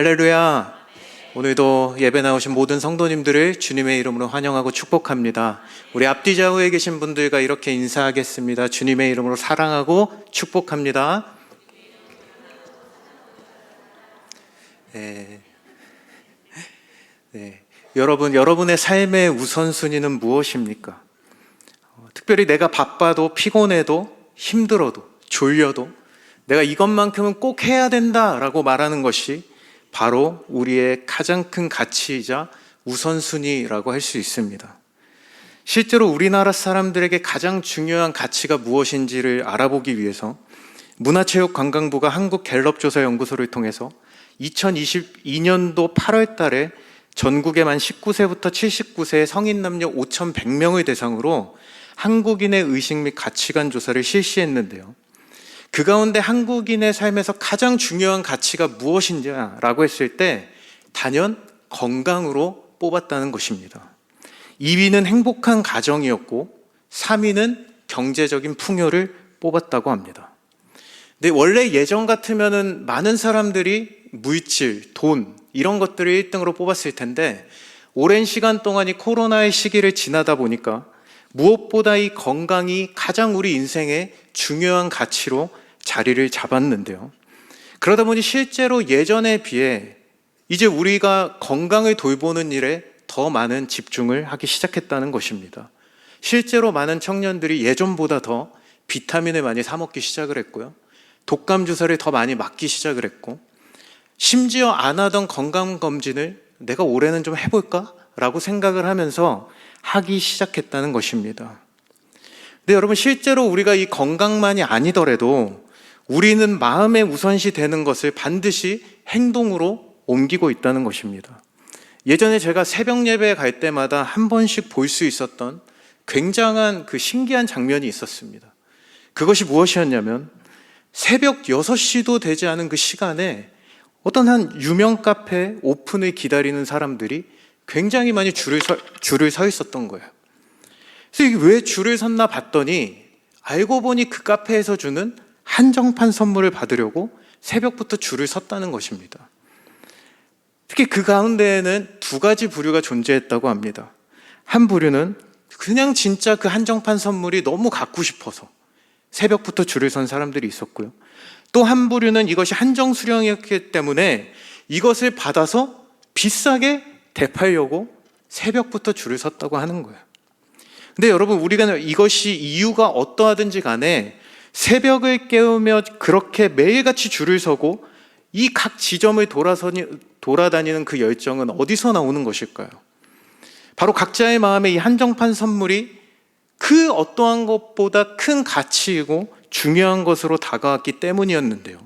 할렐루야. 오늘도 예배 나오신 모든 성도님들을 주님의 이름으로 환영하고 축복합니다. 우리 앞뒤 좌우에 계신 분들과 이렇게 인사하겠습니다. 주님의 이름으로 사랑하고 축복합니다. 네. 네. 여러분, 여러분의 삶의 우선순위는 무엇입니까? 어, 특별히 내가 바빠도 피곤해도 힘들어도 졸려도 내가 이것만큼은 꼭 해야 된다라고 말하는 것이 바로 우리의 가장 큰 가치이자 우선순위라고 할 수 있습니다. 실제로 우리나라 사람들에게 가장 중요한 가치가 무엇인지를 알아보기 위해서 문화체육관광부가 한국갤럽조사연구소를 통해서 2022년도 8월 달에 전국의 만 19세부터 79세의 성인 남녀 5,100명을 대상으로 한국인의 의식 및 가치관 조사를 실시했는데요. 그 가운데 한국인의 삶에서 가장 중요한 가치가 무엇인지라고 했을 때 단연 건강으로 뽑았다는 것입니다. 2위는 행복한 가정이었고 3위는 경제적인 풍요를 뽑았다고 합니다. 근데 원래 예전 같으면은 많은 사람들이 물질, 돈 이런 것들을 1등으로 뽑았을 텐데 오랜 시간 동안 이 코로나의 시기를 지나다 보니까 무엇보다 이 건강이 가장 우리 인생의 중요한 가치로 자리를 잡았는데요. 그러다 보니 실제로 예전에 비해 이제 우리가 건강을 돌보는 일에 더 많은 집중을 하기 시작했다는 것입니다. 실제로 많은 청년들이 예전보다 더 비타민을 많이 사 먹기 시작을 했고요. 독감 주사를 더 많이 맞기 시작을 했고, 심지어 안 하던 건강 검진을 내가 올해는 좀 해볼까? 라고 생각을 하면서 하기 시작했다는 것입니다. 근데 여러분, 실제로 우리가 이 건강만이 아니더라도 우리는 마음의 우선시 되는 것을 반드시 행동으로 옮기고 있다는 것입니다. 예전에 제가 새벽 예배에 갈 때마다 한 번씩 볼 수 있었던 굉장한 그 신기한 장면이 있었습니다. 그것이 무엇이었냐면 새벽 6시도 되지 않은 그 시간에 어떤 한 유명 카페 오픈을 기다리는 사람들이 굉장히 많이 줄을 서, 줄을 서 있었던 거예요. 그래서 이게 왜 줄을 섰나 봤더니 알고 보니 그 카페에서 주는 한정판 선물을 받으려고 새벽부터 줄을 섰다는 것입니다. 특히 그 가운데에는 두 가지 부류가 존재했다고 합니다. 한 부류는 그냥 진짜 그 한정판 선물이 너무 갖고 싶어서 새벽부터 줄을 선 사람들이 있었고요. 또 한 부류는 이것이 한정 수령이었기 때문에 이것을 받아서 비싸게 대팔려고 새벽부터 줄을 섰다고 하는 거예요. 근데 여러분, 우리가 이것이 이유가 어떠하든지 간에 새벽을 깨우며 그렇게 매일같이 줄을 서고 이 각 지점을 돌아서니, 돌아다니는 그 열정은 어디서 나오는 것일까요? 바로 각자의 마음에 이 한정판 선물이 그 어떠한 것보다 큰 가치이고 중요한 것으로 다가왔기 때문이었는데요.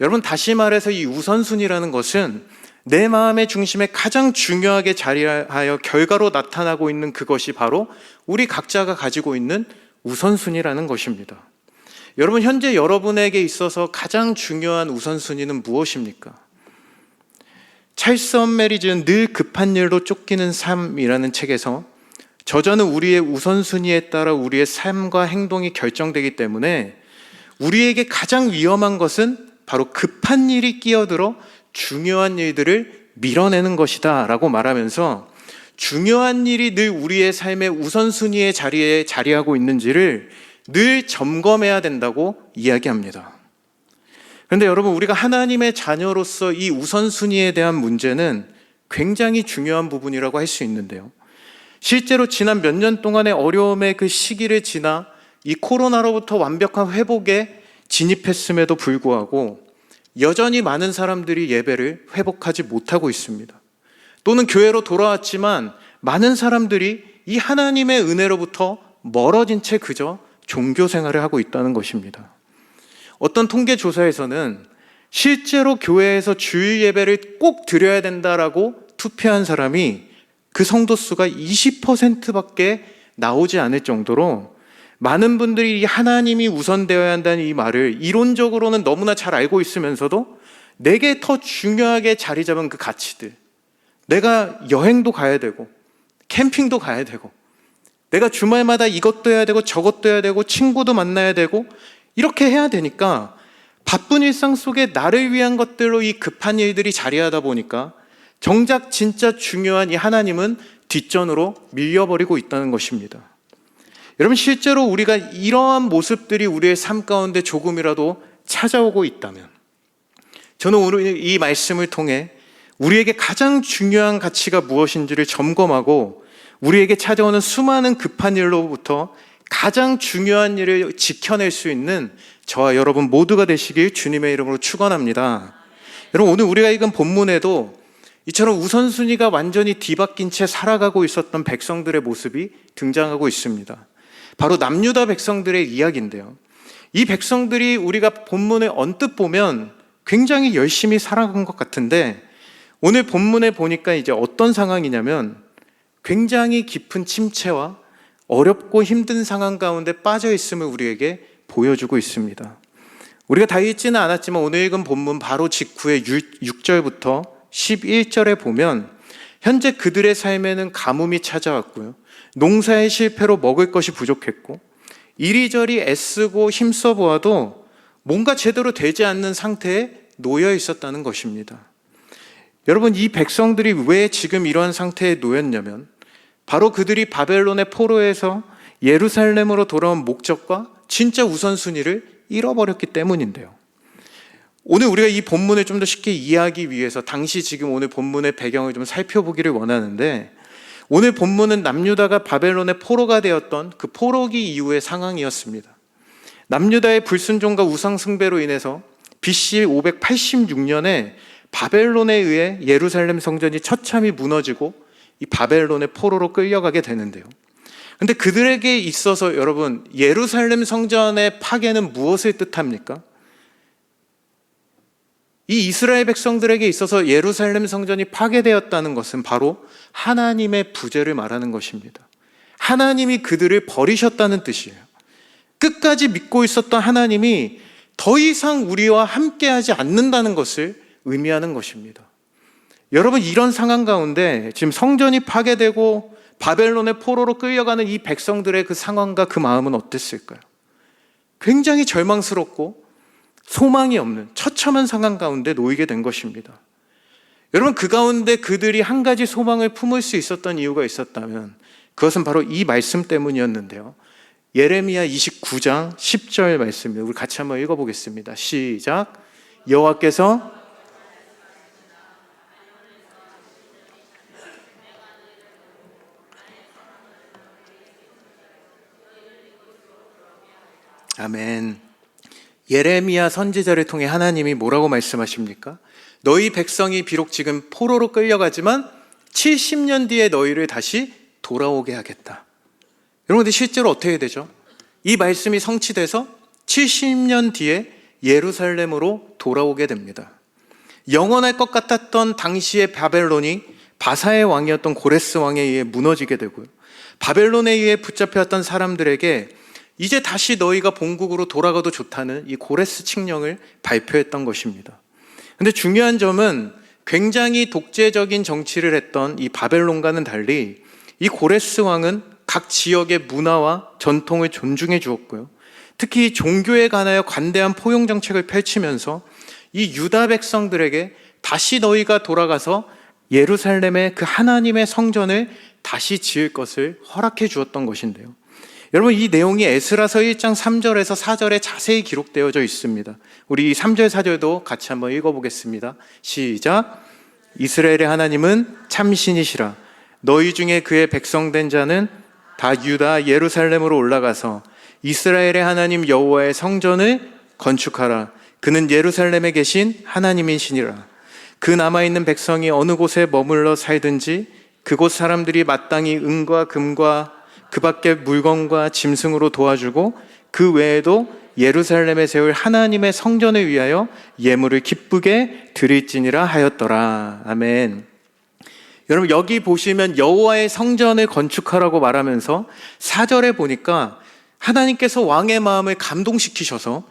여러분, 다시 말해서 이 우선순위라는 것은 내 마음의 중심에 가장 중요하게 자리하여 결과로 나타나고 있는 그것이 바로 우리 각자가 가지고 있는 우선순위라는 것입니다. 여러분, 현재 여러분에게 있어서 가장 중요한 우선순위는 무엇입니까? 찰스 엄메리즈는 늘 급한 일로 쫓기는 삶이라는 책에서 저자는 우리의 우선순위에 따라 우리의 삶과 행동이 결정되기 때문에 우리에게 가장 위험한 것은 바로 급한 일이 끼어들어 중요한 일들을 밀어내는 것이다 라고 말하면서 중요한 일이 늘 우리의 삶의 우선순위의 자리에 자리하고 있는지를 늘 점검해야 된다고 이야기합니다. 그런데 여러분, 우리가 하나님의 자녀로서 이 우선순위에 대한 문제는 굉장히 중요한 부분이라고 할 수 있는데요. 실제로 지난 몇 년 동안의 어려움의 그 시기를 지나 이 코로나로부터 완벽한 회복에 진입했음에도 불구하고 여전히 많은 사람들이 예배를 회복하지 못하고 있습니다. 또는 교회로 돌아왔지만 많은 사람들이 이 하나님의 은혜로부터 멀어진 채 그저 종교 생활을 하고 있다는 것입니다. 어떤 통계 조사에서는 실제로 교회에서 주일 예배를 꼭 드려야 된다라고 투표한 사람이 그 성도 수가 20%밖에 나오지 않을 정도로 많은 분들이 하나님이 우선되어야 한다는 이 말을 이론적으로는 너무나 잘 알고 있으면서도 내게 더 중요하게 자리 잡은 그 가치들. 내가 여행도 가야 되고, 캠핑도 가야 되고, 내가 주말마다 이것도 해야 되고, 저것도 해야 되고, 친구도 만나야 되고, 이렇게 해야 되니까 바쁜 일상 속에 나를 위한 것들로 이 급한 일들이 자리하다 보니까 정작 진짜 중요한 이 하나님은 뒷전으로 밀려버리고 있다는 것입니다. 여러분, 실제로 우리가 이러한 모습들이 우리의 삶 가운데 조금이라도 찾아오고 있다면, 저는 오늘 이 말씀을 통해 우리에게 가장 중요한 가치가 무엇인지를 점검하고 우리에게 찾아오는 수많은 급한 일로부터 가장 중요한 일을 지켜낼 수 있는 저와 여러분 모두가 되시길 주님의 이름으로 축원합니다. 여러분 오늘 우리가 읽은 본문에도 이처럼 우선순위가 완전히 뒤바뀐 채 살아가고 있었던 백성들의 모습이 등장하고 있습니다. 바로 남유다 백성들의 이야기인데요. 이 백성들이 우리가 본문을 언뜻 보면 굉장히 열심히 살아간 것 같은데 오늘 본문에 보니까 이제 어떤 상황이냐면 굉장히 깊은 침체와 어렵고 힘든 상황 가운데 빠져 있음을 우리에게 보여주고 있습니다. 우리가 다 읽지는 않았지만 오늘 읽은 본문 바로 직후에 6절부터 11절에 보면 현재 그들의 삶에는 가뭄이 찾아왔고요. 농사의 실패로 먹을 것이 부족했고 이리저리 애쓰고 힘써 보아도 뭔가 제대로 되지 않는 상태에 놓여 있었다는 것입니다. 여러분, 이 백성들이 왜 지금 이러한 상태에 놓였냐면 바로 그들이 바벨론의 포로에서 예루살렘으로 돌아온 목적과 진짜 우선순위를 잃어버렸기 때문인데요. 오늘 우리가 이 본문을 좀 더 쉽게 이해하기 위해서 당시 지금 오늘 본문의 배경을 좀 살펴보기를 원하는데 오늘 본문은 남유다가 바벨론의 포로가 되었던 그 포로기 이후의 상황이었습니다. 남유다의 불순종과 우상숭배로 인해서 BC 586년에 바벨론에 의해 예루살렘 성전이 처참히 무너지고 이 바벨론의 포로로 끌려가게 되는데요. 근데 그들에게 있어서 여러분 예루살렘 성전의 파괴는 무엇을 뜻합니까? 이 이스라엘 백성들에게 있어서 예루살렘 성전이 파괴되었다는 것은 바로 하나님의 부재를 말하는 것입니다. 하나님이 그들을 버리셨다는 뜻이에요. 끝까지 믿고 있었던 하나님이 더 이상 우리와 함께하지 않는다는 것을 의미하는 것입니다. 여러분 이런 상황 가운데 지금 성전이 파괴되고 바벨론의 포로로 끌려가는 이 백성들의 그 상황과 그 마음은 어땠을까요? 굉장히 절망스럽고 소망이 없는 처참한 상황 가운데 놓이게 된 것입니다. 여러분 그 가운데 그들이 한 가지 소망을 품을 수 있었던 이유가 있었다면 그것은 바로 이 말씀 때문이었는데요. 예레미야 29장 10절 말씀입니다. 우리 같이 한번 읽어보겠습니다. 시작. 여호와께서 아멘. 예레미야 선지자를 통해 하나님이 뭐라고 말씀하십니까? 너희 백성이 비록 지금 포로로 끌려가지만 70년 뒤에 너희를 다시 돌아오게 하겠다. 여러분들 실제로 어떻게 되죠? 이 말씀이 성취돼서 70년 뒤에 예루살렘으로 돌아오게 됩니다. 영원할 것 같았던 당시의 바벨론이 바사의 왕이었던 고레스 왕에 의해 무너지게 되고요. 바벨론에 의해 붙잡혔던 사람들에게 이제 다시 너희가 본국으로 돌아가도 좋다는 이 고레스 칙령을 발표했던 것입니다. 근데 중요한 점은 굉장히 독재적인 정치를 했던 이 바벨론과는 달리 이 고레스 왕은 각 지역의 문화와 전통을 존중해 주었고요. 특히 종교에 관하여 관대한 포용 정책을 펼치면서 이 유다 백성들에게 다시 너희가 돌아가서 예루살렘의 그 하나님의 성전을 다시 지을 것을 허락해 주었던 것인데요. 여러분 이 내용이 에스라서 1장 3절에서 4절에 자세히 기록되어져 있습니다. 우리 3절 4절도 같이 한번 읽어 보겠습니다. 시작. 이스라엘의 하나님은 참신이시라. 너희 중에 그의 백성된 자는 다 유다 예루살렘으로 올라가서 이스라엘의 하나님 여호와의 성전을 건축하라. 그는 예루살렘에 계신 하나님이시니라. 그 남아 있는 백성이 어느 곳에 머물러 살든지 그곳 사람들이 마땅히 은과 금과 그 밖에 물건과 짐승으로 도와주고 그 외에도 예루살렘에 세울 하나님의 성전을 위하여 예물을 기쁘게 드릴지니라 하였더라. 아멘. 여러분 여기 보시면 여호와의 성전을 건축하라고 말하면서 사절에 보니까 하나님께서 왕의 마음을 감동시키셔서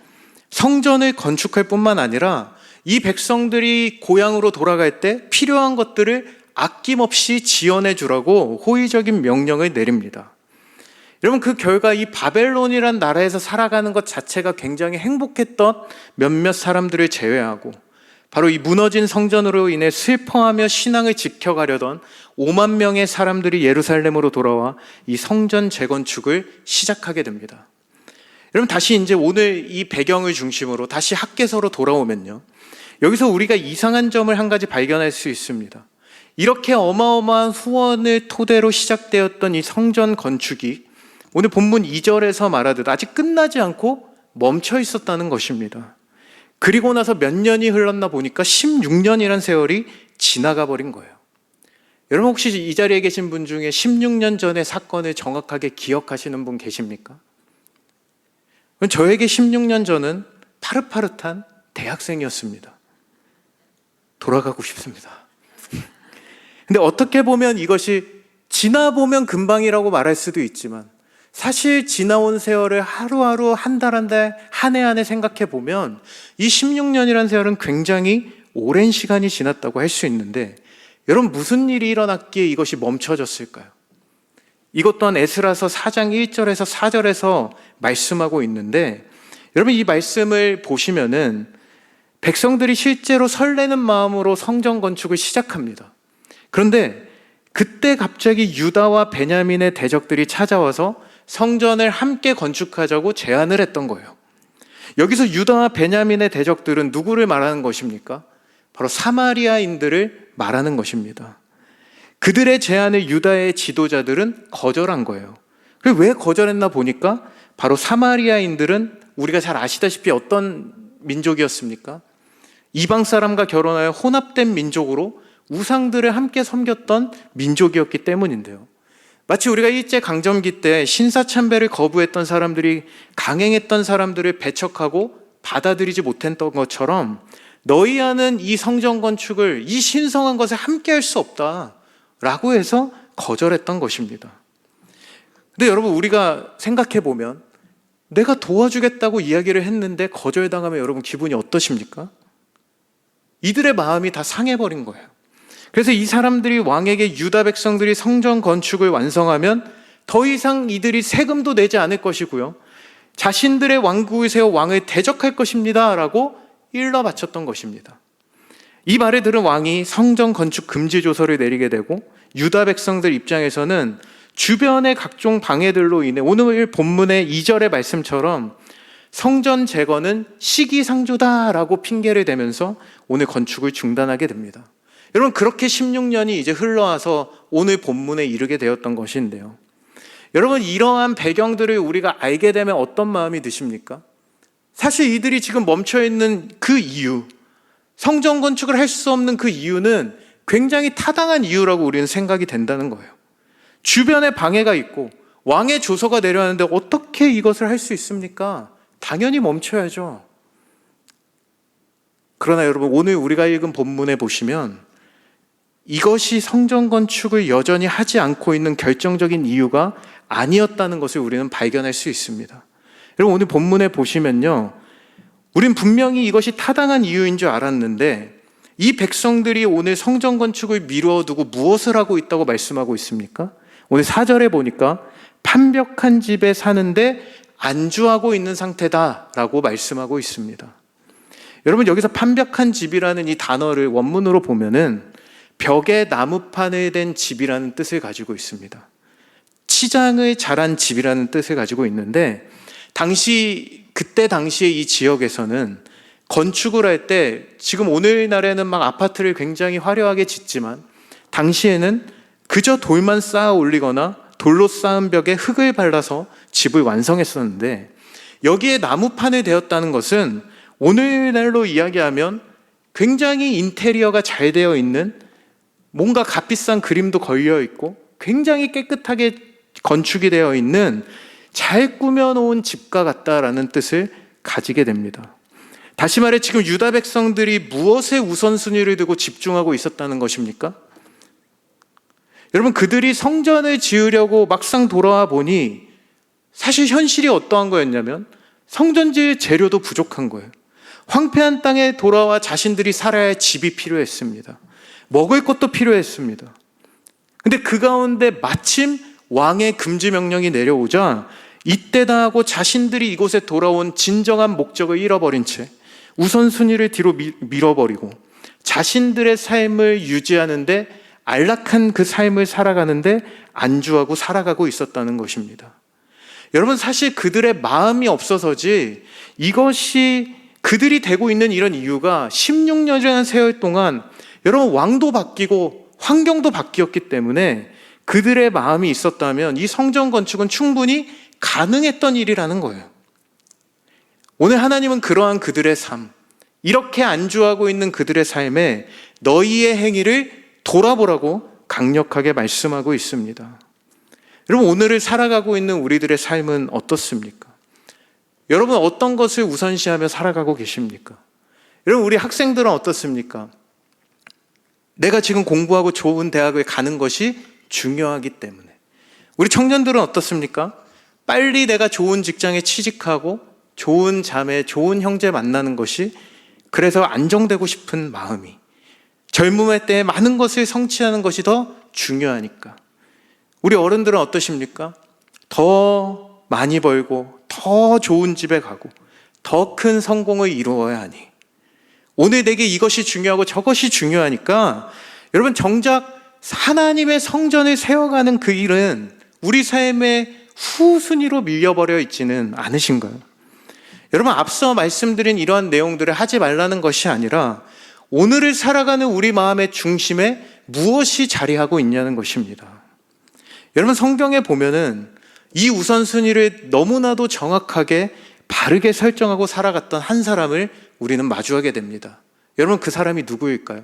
성전을 건축할 뿐만 아니라 이 백성들이 고향으로 돌아갈 때 필요한 것들을 아낌없이 지원해 주라고 호의적인 명령을 내립니다. 여러분 그 결과 이 바벨론이란 나라에서 살아가는 것 자체가 굉장히 행복했던 몇몇 사람들을 제외하고 바로 이 무너진 성전으로 인해 슬퍼하며 신앙을 지켜가려던 5만 명의 사람들이 예루살렘으로 돌아와 이 성전 재건축을 시작하게 됩니다. 여러분 다시 이제 오늘 이 배경을 중심으로 다시 학계서로 돌아오면요. 여기서 우리가 이상한 점을 한 가지 발견할 수 있습니다. 이렇게 어마어마한 후원을 토대로 시작되었던 이 성전 건축이 오늘 본문 2절에서 말하듯 아직 끝나지 않고 멈춰 있었다는 것입니다. 그리고 나서 몇 년이 흘렀나 보니까 16년이란 세월이 지나가 버린 거예요. 여러분 혹시 이 자리에 계신 분 중에 16년 전의 사건을 정확하게 기억하시는 분 계십니까? 저에게 16년 전은 파릇파릇한 대학생이었습니다. 돌아가고 싶습니다. 근데 어떻게 보면 이것이 지나보면 금방이라고 말할 수도 있지만 사실 지나온 세월을 하루하루 한 달 한 달, 한 해 한 해 생각해 보면 이 16년이라는 세월은 굉장히 오랜 시간이 지났다고 할 수 있는데 여러분 무슨 일이 일어났기에 이것이 멈춰졌을까요? 이것 또한 에스라서 4장 1절에서 4절에서 말씀하고 있는데 여러분 이 말씀을 보시면은 백성들이 실제로 설레는 마음으로 성전 건축을 시작합니다. 그런데 그때 갑자기 유다와 베냐민의 대적들이 찾아와서 성전을 함께 건축하자고 제안을 했던 거예요. 여기서 유다와 베냐민의 대적들은 누구를 말하는 것입니까? 바로 사마리아인들을 말하는 것입니다. 그들의 제안을 유다의 지도자들은 거절한 거예요. 왜 거절했나 보니까 바로 사마리아인들은 우리가 잘 아시다시피 어떤 민족이었습니까? 이방 사람과 결혼하여 혼합된 민족으로 우상들을 함께 섬겼던 민족이었기 때문인데요. 마치 우리가 일제 강점기 때 신사참배를 거부했던 사람들이 강행했던 사람들을 배척하고 받아들이지 못했던 것처럼 너희 하는 이 성전 건축을 이 신성한 것에 함께 할 수 없다 라고 해서 거절했던 것입니다. 근데 여러분 우리가 생각해 보면 내가 도와주겠다고 이야기를 했는데 거절당하면 여러분 기분이 어떠십니까? 이들의 마음이 다 상해버린 거예요. 그래서 이 사람들이 왕에게 유다 백성들이 성전 건축을 완성하면 더 이상 이들이 세금도 내지 않을 것이고요. 자신들의 왕국을 세워 왕을 대적할 것입니다. 라고 일러 바쳤던 것입니다. 이 말을 들은 왕이 성전 건축 금지 조서를 내리게 되고 유다 백성들 입장에서는 주변의 각종 방해들로 인해 오늘 본문의 2절의 말씀처럼 성전 재건은 시기상조다라고 핑계를 대면서 오늘 건축을 중단하게 됩니다. 여러분 그렇게 16년이 이제 흘러와서 오늘 본문에 이르게 되었던 것인데요. 여러분 이러한 배경들을 우리가 알게 되면 어떤 마음이 드십니까? 사실 이들이 지금 멈춰 있는 그 이유, 성전 건축을 할 수 없는 그 이유는 굉장히 타당한 이유라고 우리는 생각이 된다는 거예요. 주변에 방해가 있고 왕의 조서가 내려왔는데 어떻게 이것을 할 수 있습니까? 당연히 멈춰야죠. 그러나 여러분 오늘 우리가 읽은 본문에 보시면 이것이 성전 건축을 여전히 하지 않고 있는 결정적인 이유가 아니었다는 것을 우리는 발견할 수 있습니다. 여러분 오늘 본문에 보시면요. 우린 분명히 이것이 타당한 이유인 줄 알았는데 이 백성들이 오늘 성전 건축을 미루어 두고 무엇을 하고 있다고 말씀하고 있습니까? 오늘 사절에 보니까 판벽한 집에 사는데 안주하고 있는 상태다라고 말씀하고 있습니다. 여러분 여기서 판벽한 집이라는 이 단어를 원문으로 보면은 벽에 나무판을 댄 집이라는 뜻을 가지고 있습니다. 치장을 자란 집이라는 뜻을 가지고 있는데 당시 그때 당시에 이 지역에서는 건축을 할 때 지금 오늘날에는 막 아파트를 굉장히 화려하게 짓지만 당시에는 그저 돌만 쌓아 올리거나 돌로 쌓은 벽에 흙을 발라서 집을 완성했었는데 여기에 나무판을 대었다는 것은 오늘날로 이야기하면 굉장히 인테리어가 잘 되어 있는 뭔가 값비싼 그림도 걸려 있고 굉장히 깨끗하게 건축이 되어 있는 잘 꾸며놓은 집과 같다라는 뜻을 가지게 됩니다. 다시 말해 지금 유다 백성들이 무엇에 우선순위를 두고 집중하고 있었다는 것입니까? 여러분 그들이 성전을 지으려고 막상 돌아와 보니 사실 현실이 어떠한 거였냐면 성전 지을 재료도 부족한 거예요. 황폐한 땅에 돌아와 자신들이 살아야 할 집이 필요했습니다. 먹을 것도 필요했습니다. 근데 그 가운데 마침 왕의 금지 명령이 내려오자 이때다 하고 자신들이 이곳에 돌아온 진정한 목적을 잃어버린 채 우선순위를 뒤로 미- 밀어버리고 자신들의 삶을 유지하는데 안락한 그 삶을 살아가는데 안주하고 살아가고 있었다는 것입니다. 여러분 사실 그들의 마음이 없어서지 이것이 그들이 되고 있는 이런 이유가 16년이라는 세월 동안 여러분 왕도 바뀌고 환경도 바뀌었기 때문에 그들의 마음이 있었다면 이 성전 건축은 충분히 가능했던 일이라는 거예요. 오늘 하나님은 그러한 그들의 삶, 이렇게 안주하고 있는 그들의 삶에 너희의 행위를 돌아보라고 강력하게 말씀하고 있습니다. 여러분, 오늘을 살아가고 있는 우리들의 삶은 어떻습니까? 여러분, 어떤 것을 우선시하며 살아가고 계십니까? 여러분, 우리 학생들은 어떻습니까? 내가 지금 공부하고 좋은 대학을 가는 것이 중요하기 때문에. 우리 청년들은 어떻습니까? 빨리 내가 좋은 직장에 취직하고 좋은 자매, 좋은 형제 만나는 것이 그래서 안정되고 싶은 마음이 젊음의 때에 많은 것을 성취하는 것이 더 중요하니까. 우리 어른들은 어떠십니까? 더 많이 벌고 더 좋은 집에 가고 더 큰 성공을 이루어야 하니 오늘 내게 이것이 중요하고 저것이 중요하니까 여러분 정작 하나님의 성전을 세워가는 그 일은 우리 삶의 후순위로 밀려버려 있지는 않으신가요? 여러분 앞서 말씀드린 이러한 내용들을 하지 말라는 것이 아니라 오늘을 살아가는 우리 마음의 중심에 무엇이 자리하고 있냐는 것입니다. 여러분 성경에 보면은 이 우선순위를 너무나도 정확하게 바르게 설정하고 살아갔던 한 사람을 우리는 마주하게 됩니다. 여러분 그 사람이 누구일까요?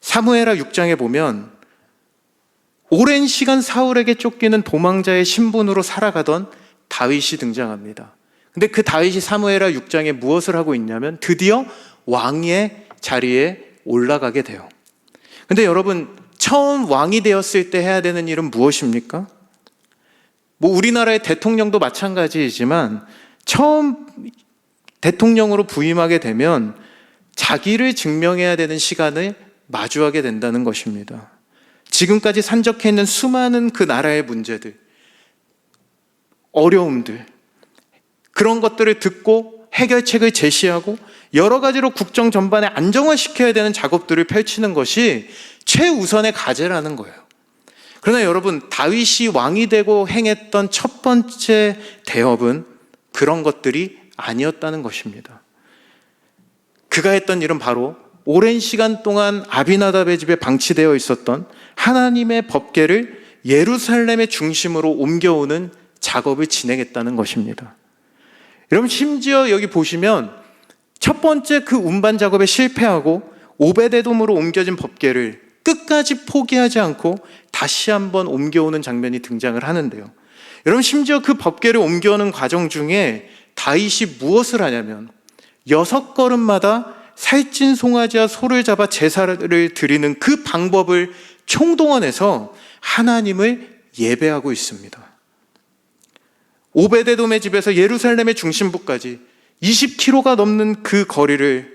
사무에라 6장에 보면 오랜 시간 사울에게 쫓기는 도망자의 신분으로 살아가던 다윗이 등장합니다. 근데 그 다윗이 사무에라 6장에 무엇을 하고 있냐면 드디어 왕의 자리에 올라가게 돼요. 근데 여러분 처음 왕이 되었을 때 해야 되는 일은 무엇입니까? 뭐 우리나라의 대통령도 마찬가지이지만 처음 대통령으로 부임하게 되면 자기를 증명해야 되는 시간을 마주하게 된다는 것입니다. 지금까지 산적해 있는 수많은 그 나라의 문제들, 어려움들, 그런 것들을 듣고 해결책을 제시하고 여러 가지로 국정 전반에 안정화시켜야 되는 작업들을 펼치는 것이 최우선의 과제라는 거예요. 그러나 여러분, 다윗이 왕이 되고 행했던 첫 번째 대업은 그런 것들이 아니었다는 것입니다. 그가 했던 일은 바로 오랜 시간 동안 아비나답의 집에 방치되어 있었던 하나님의 법계를 예루살렘의 중심으로 옮겨오는 작업을 진행했다는 것입니다. 여러분 심지어 여기 보시면 첫 번째 그 운반 작업에 실패하고 오베데돔으로 옮겨진 법계를 끝까지 포기하지 않고 다시 한번 옮겨오는 장면이 등장을 하는데요. 여러분 심지어 그 법계를 옮겨오는 과정 중에 다윗이 무엇을 하냐면 여섯 걸음마다 살찐 송아지와 소를 잡아 제사를 드리는 그 방법을 총동원해서 하나님을 예배하고 있습니다. 오베데돔의 집에서 예루살렘의 중심부까지 20km가 넘는 그 거리를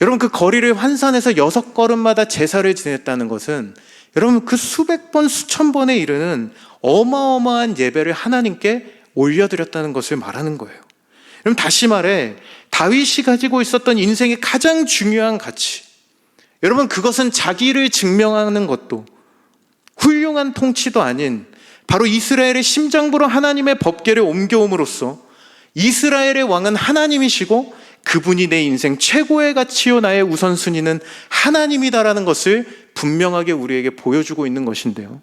여러분 그 거리를 환산해서 여섯 걸음마다 제사를 지냈다는 것은 여러분 그 수백 번 수천 번에 이르는 어마어마한 예배를 하나님께 올려드렸다는 것을 말하는 거예요. 여러분 다시 말해 다윗이 가지고 있었던 인생의 가장 중요한 가치. 여러분 그것은 자기를 증명하는 것도 훌륭한 통치도 아닌 바로 이스라엘의 심장부로 하나님의 법계를 옮겨옴으로써 이스라엘의 왕은 하나님이시고 그분이 내 인생 최고의 가치요 나의 우선순위는 하나님이다라는 것을 분명하게 우리에게 보여주고 있는 것인데요.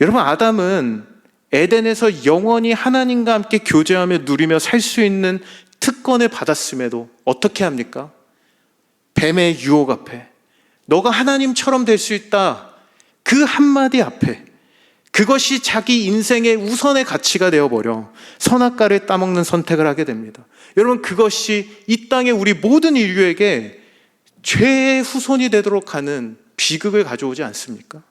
여러분 아담은 에덴에서 영원히 하나님과 함께 교제하며 누리며 살 수 있는 특권을 받았음에도 어떻게 합니까? 뱀의 유혹 앞에 너가 하나님처럼 될 수 있다. 그 한마디 앞에 그것이 자기 인생의 우선의 가치가 되어버려 선악과를 따먹는 선택을 하게 됩니다. 여러분, 그것이 이 땅의 우리 모든 인류에게 죄의 후손이 되도록 하는 비극을 가져오지 않습니까?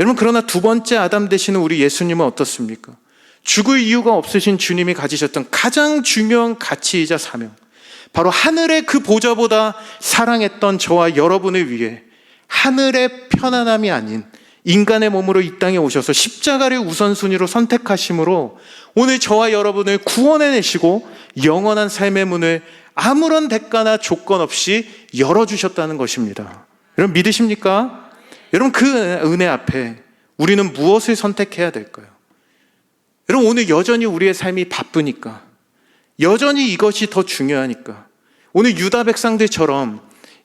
여러분, 그러나 두 번째 아담 되시는 우리 예수님은 어떻습니까? 죽을 이유가 없으신 주님이 가지셨던 가장 중요한 가치이자 사명. 바로 하늘의 그 보좌보다 사랑했던 저와 여러분을 위해 하늘의 편안함이 아닌 인간의 몸으로 이 땅에 오셔서 십자가를 우선순위로 선택하심으로 오늘 저와 여러분을 구원해내시고 영원한 삶의 문을 아무런 대가나 조건 없이 열어주셨다는 것입니다. 여러분 믿으십니까? 여러분 그 은혜 앞에 우리는 무엇을 선택해야 될까요? 여러분 오늘 여전히 우리의 삶이 바쁘니까 여전히 이것이 더 중요하니까 오늘 유다 백성들처럼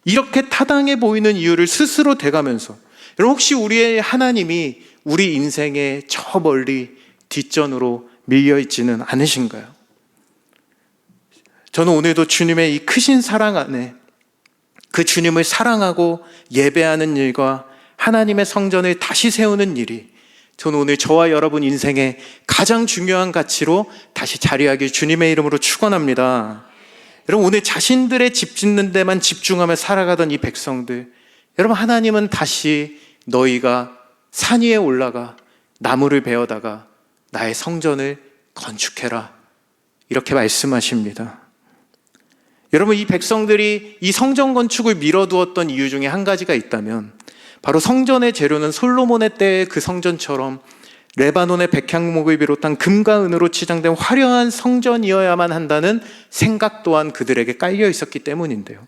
이렇게 타당해 보이는 이유를 스스로 대가면서 여러분 혹시 우리의 하나님이 우리 인생의 저 멀리 뒷전으로 밀려 있지는 않으신가요? 저는 오늘도 주님의 이 크신 사랑 안에 그 주님을 사랑하고 예배하는 일과 하나님의 성전을 다시 세우는 일이 저는 오늘 저와 여러분 인생의 가장 중요한 가치로 다시 자리하길 주님의 이름으로 축원합니다. 여러분 오늘 자신들의 집 짓는 데만 집중하며 살아가던 이 백성들 여러분 하나님은 다시 너희가 산 위에 올라가 나무를 베어다가 나의 성전을 건축해라 이렇게 말씀하십니다. 여러분 이 백성들이 이 성전 건축을 미뤄두었던 이유 중에 한 가지가 있다면 바로 성전의 재료는 솔로몬의 때의 그 성전처럼 레바논의 백향목을 비롯한 금과 은으로 치장된 화려한 성전이어야만 한다는 생각 또한 그들에게 깔려 있었기 때문인데요.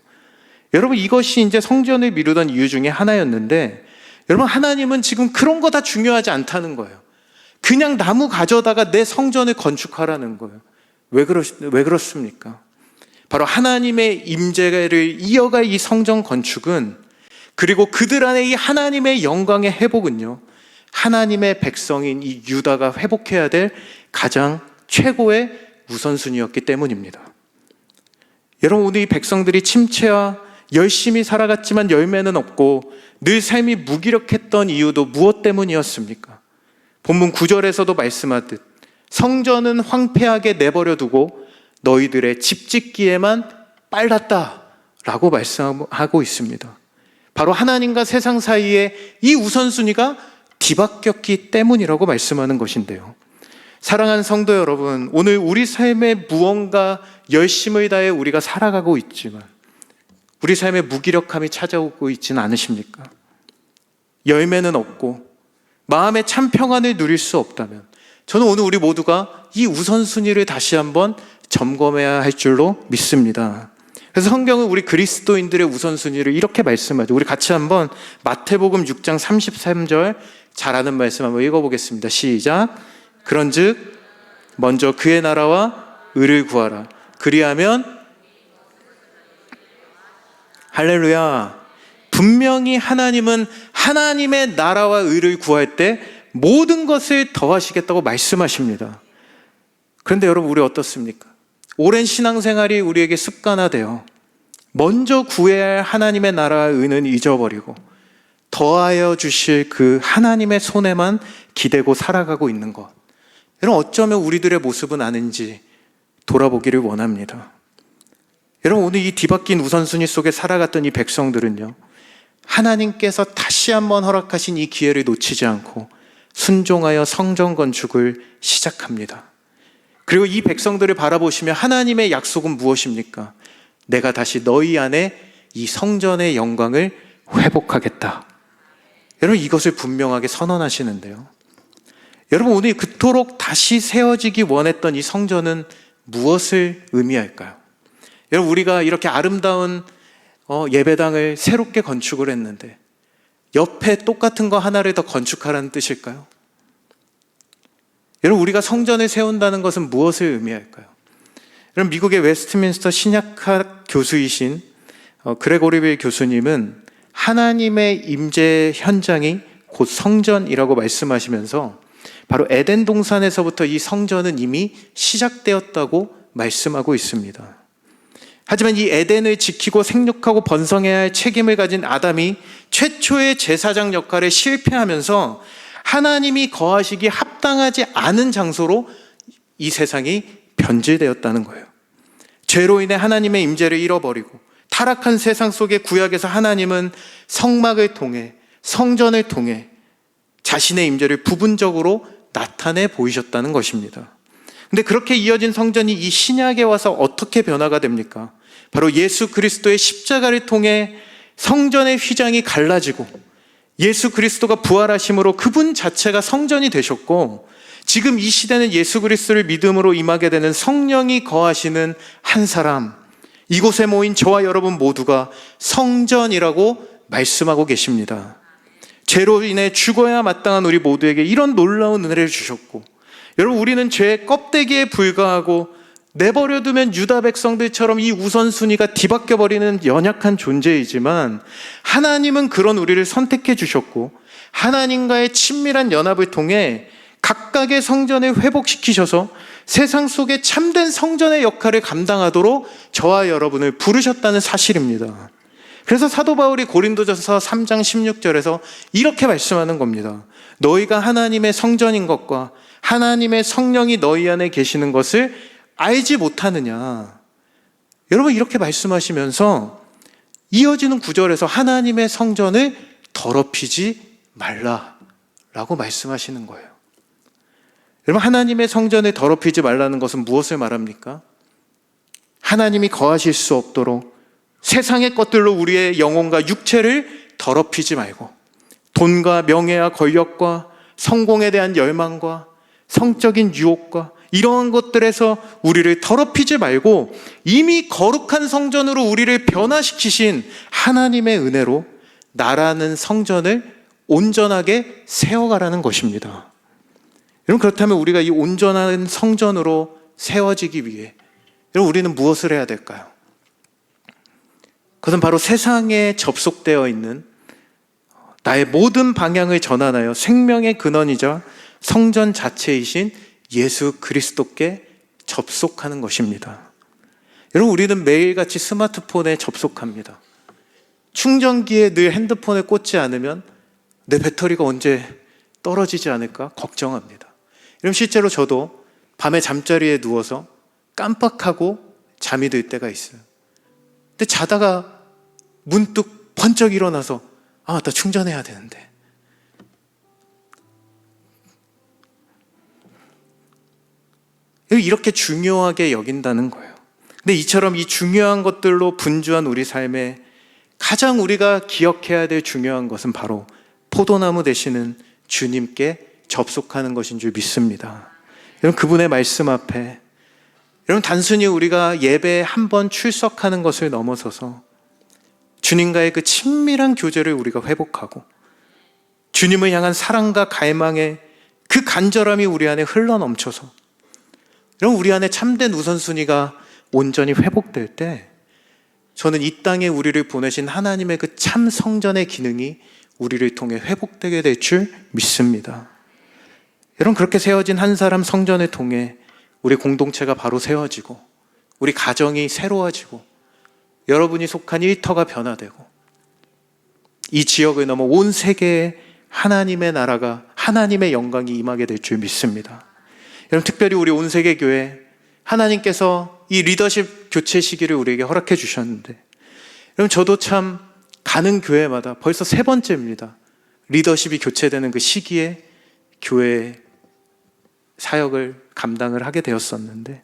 여러분 이것이 이제 성전을 미루던 이유 중에 하나였는데 여러분 하나님은 지금 그런 거 다 중요하지 않다는 거예요. 그냥 나무 가져다가 내 성전을 건축하라는 거예요. 왜 그러 왜 그렇습니까? 바로 하나님의 임재를 이어갈 이 성전 건축은 그리고 그들 안에 이 하나님의 영광의 회복은요. 하나님의 백성인 이 유다가 회복해야 될 가장 최고의 우선순위였기 때문입니다. 여러분 오늘 이 백성들이 침체와 열심히 살아갔지만 열매는 없고 늘 삶이 무기력했던 이유도 무엇 때문이었습니까? 본문 9절에서도 말씀하듯 성전은 황폐하게 내버려 두고 너희들의 집 짓기에만 빨랐다 라고 말씀하고 있습니다. 바로 하나님과 세상 사이에 이 우선순위가 뒤바뀌었기 때문이라고 말씀하는 것인데요. 사랑하는 성도 여러분, 오늘 우리 삶에 무언가 열심을 다해 우리가 살아가고 있지만 우리 삶에 무기력함이 찾아오고 있지는 않으십니까? 열매는 없고 마음의 참 평안을 누릴 수 없다면 저는 오늘 우리 모두가 이 우선순위를 다시 한번 점검해야 할 줄로 믿습니다. 그래서 성경은 우리 그리스도인들의 우선순위를 이렇게 말씀하죠. 우리 같이 한번 마태복음 6장 33절 잘하는 말씀 한번 읽어보겠습니다. 시작. 그런즉 먼저 그의 나라와 의를 구하라. 그리하면 할렐루야. 분명히 하나님은 하나님의 나라와 의를 구할 때 모든 것을 더하시겠다고 말씀하십니다. 그런데 여러분 우리 어떻습니까? 오랜 신앙생활이 우리에게 습관화되어 먼저 구해야 할 하나님의 나라의 의는 잊어버리고 더하여 주실 그 하나님의 손에만 기대고 살아가고 있는 것. 여러분 어쩌면 우리들의 모습은 아닌지 돌아보기를 원합니다. 여러분 오늘 이 뒤바뀐 우선순위 속에 살아갔던 이 백성들은요. 하나님께서 다시 한번 허락하신 이 기회를 놓치지 않고 순종하여 성전 건축을 시작합니다. 그리고 이 백성들을 바라보시며 하나님의 약속은 무엇입니까? 내가 다시 너희 안에 이 성전의 영광을 회복하겠다. 여러분 이것을 분명하게 선언하시는데요. 여러분 오늘 그토록 다시 세워지기 원했던 이 성전은 무엇을 의미할까요? 여러분 우리가 이렇게 아름다운 어, 예배당을 새롭게 건축을 했는데 옆에 똑같은 거 하나를 더 건축하라는 뜻일까요? 여러분 우리가 성전을 세운다는 것은 무엇을 의미할까요? 여러분 미국의 웨스트민스터 신약학 교수이신 어, 그레고리빌 교수님은 하나님의 임재 현장이 곧 성전이라고 말씀하시면서 바로 에덴 동산에서부터 이 성전은 이미 시작되었다고 말씀하고 있습니다. 하지만 이 에덴을 지키고 생육하고 번성해야 할 책임을 가진 아담이 최초의 제사장 역할에 실패하면서 하나님이 거하시기 합당하지 않은 장소로 이 세상이 변질되었다는 거예요. 죄로 인해 하나님의 임재를 잃어버리고 타락한 세상 속의 구약에서 하나님은 성막을 통해 성전을 통해 자신의 임재를 부분적으로 나타내 보이셨다는 것입니다. 근데 그렇게 이어진 성전이 이 신약에 와서 어떻게 변화가 됩니까? 바로 예수 그리스도의 십자가를 통해 성전의 휘장이 갈라지고 예수 그리스도가 부활하심으로 그분 자체가 성전이 되셨고 지금 이 시대는 예수 그리스도를 믿음으로 임하게 되는 성령이 거하시는 한 사람 이곳에 모인 저와 여러분 모두가 성전이라고 말씀하고 계십니다. 죄로 인해 죽어야 마땅한 우리 모두에게 이런 놀라운 은혜를 주셨고 여러분 우리는 죄의 껍데기에 불과하고 내버려두면 유다 백성들처럼 이 우선순위가 뒤바뀌어 버리는 연약한 존재이지만 하나님은 그런 우리를 선택해 주셨고 하나님과의 친밀한 연합을 통해 각각의 성전을 회복시키셔서 세상 속에 참된 성전의 역할을 감당하도록 저와 여러분을 부르셨다는 사실입니다. 그래서 사도 바울이 고린도전서 3장 16절에서 이렇게 말씀하는 겁니다. 너희가 하나님의 성전인 것과 하나님의 성령이 너희 안에 계시는 것을 알지 못하느냐. 여러분 이렇게 말씀하시면서 이어지는 구절에서 하나님의 성전을 더럽히지 말라라고 말씀하시는 거예요. 여러분 하나님의 성전을 더럽히지 말라는 것은 무엇을 말합니까? 하나님이 거하실 수 없도록 세상의 것들로 우리의 영혼과 육체를 더럽히지 말고 돈과 명예와 권력과 성공에 대한 열망과 성적인 유혹과 이러한 것들에서 우리를 더럽히지 말고 이미 거룩한 성전으로 우리를 변화시키신 하나님의 은혜로 나라는 성전을 온전하게 세워가라는 것입니다. 여러분 그렇다면 우리가 이 온전한 성전으로 세워지기 위해 여러분 우리는 무엇을 해야 될까요? 그것은 바로 세상에 접속되어 있는 나의 모든 방향을 전환하여 생명의 근원이자 성전 자체이신 예수 그리스도께 접속하는 것입니다. 여러분, 우리는 매일같이 스마트폰에 접속합니다. 충전기에 늘 핸드폰에 꽂지 않으면 내 배터리가 언제 떨어지지 않을까 걱정합니다. 여러분, 실제로 저도 밤에 잠자리에 누워서 깜빡하고 잠이 들 때가 있어요. 근데 자다가 문득 번쩍 일어나서 아, 맞다, 충전해야 되는데. 이렇게 중요하게 여긴다는 거예요. 근데 이처럼 이 중요한 것들로 분주한 우리 삶에 가장 우리가 기억해야 될 중요한 것은 바로 포도나무 되시는 주님께 접속하는 것인 줄 믿습니다. 여러분, 그분의 말씀 앞에 여러분, 단순히 우리가 예배에 한 번 출석하는 것을 넘어서서 주님과의 그 친밀한 교제를 우리가 회복하고 주님을 향한 사랑과 갈망의 그 간절함이 우리 안에 흘러 넘쳐서 여러분 우리 안에 참된 우선순위가 온전히 회복될 때 저는 이 땅에 우리를 보내신 하나님의 그 참 성전의 기능이 우리를 통해 회복되게 될 줄 믿습니다. 여러분 그렇게 세워진 한 사람 성전을 통해 우리 공동체가 바로 세워지고 우리 가정이 새로워지고 여러분이 속한 일터가 변화되고 이 지역을 넘어 온 세계에 하나님의 나라가 하나님의 영광이 임하게 될 줄 믿습니다. 여러분 특별히 우리 온 세계 교회 하나님께서 이 리더십 교체 시기를 우리에게 허락해 주셨는데 여러분 저도 참 가는 교회마다 벌써 세 번째입니다. 리더십이 교체되는 그 시기에 교회 사역을 감당을 하게 되었었는데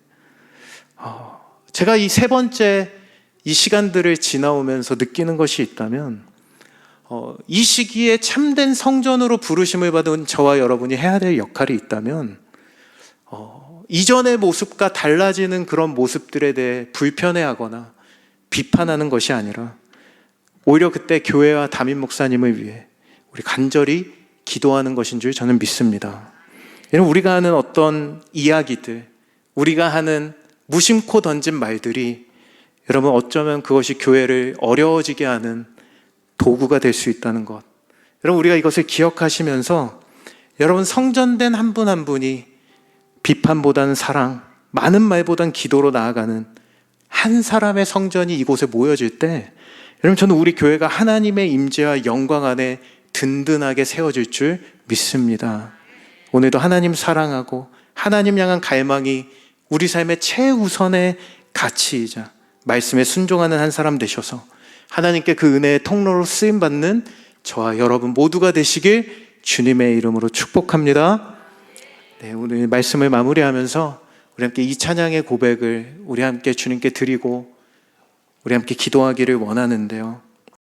어, 제가 이 세 번째 이 시간들을 지나오면서 느끼는 것이 있다면 어, 이 시기에 참된 성전으로 부르심을 받은 저와 여러분이 해야 될 역할이 있다면 어, 이전의 모습과 달라지는 그런 모습들에 대해 불편해하거나 비판하는 것이 아니라 오히려 그때 교회와 담임 목사님을 위해 우리 간절히 기도하는 것인 줄 저는 믿습니다. 여러분 우리가 하는 어떤 이야기들, 우리가 하는 무심코 던진 말들이 여러분 어쩌면 그것이 교회를 어려워지게 하는 도구가 될 수 있다는 것. 여러분 우리가 이것을 기억하시면서 여러분 성전된 한 분한 분이 비판보다는 사랑, 많은 말보다는 기도로 나아가는 한 사람의 성전이 이곳에 모여질 때 여러분 저는 우리 교회가 하나님의 임재와 영광 안에 든든하게 세워질 줄 믿습니다. 오늘도 하나님 사랑하고 하나님 향한 갈망이 우리 삶의 최우선의 가치이자 말씀에 순종하는 한 사람 되셔서 하나님께 그 은혜의 통로로 쓰임 받는 저와 여러분 모두가 되시길 주님의 이름으로 축복합니다. 네, 오늘 말씀을 마무리하면서 우리 함께 이 찬양의 고백을 우리 함께 주님께 드리고 우리 함께 기도하기를 원하는데요.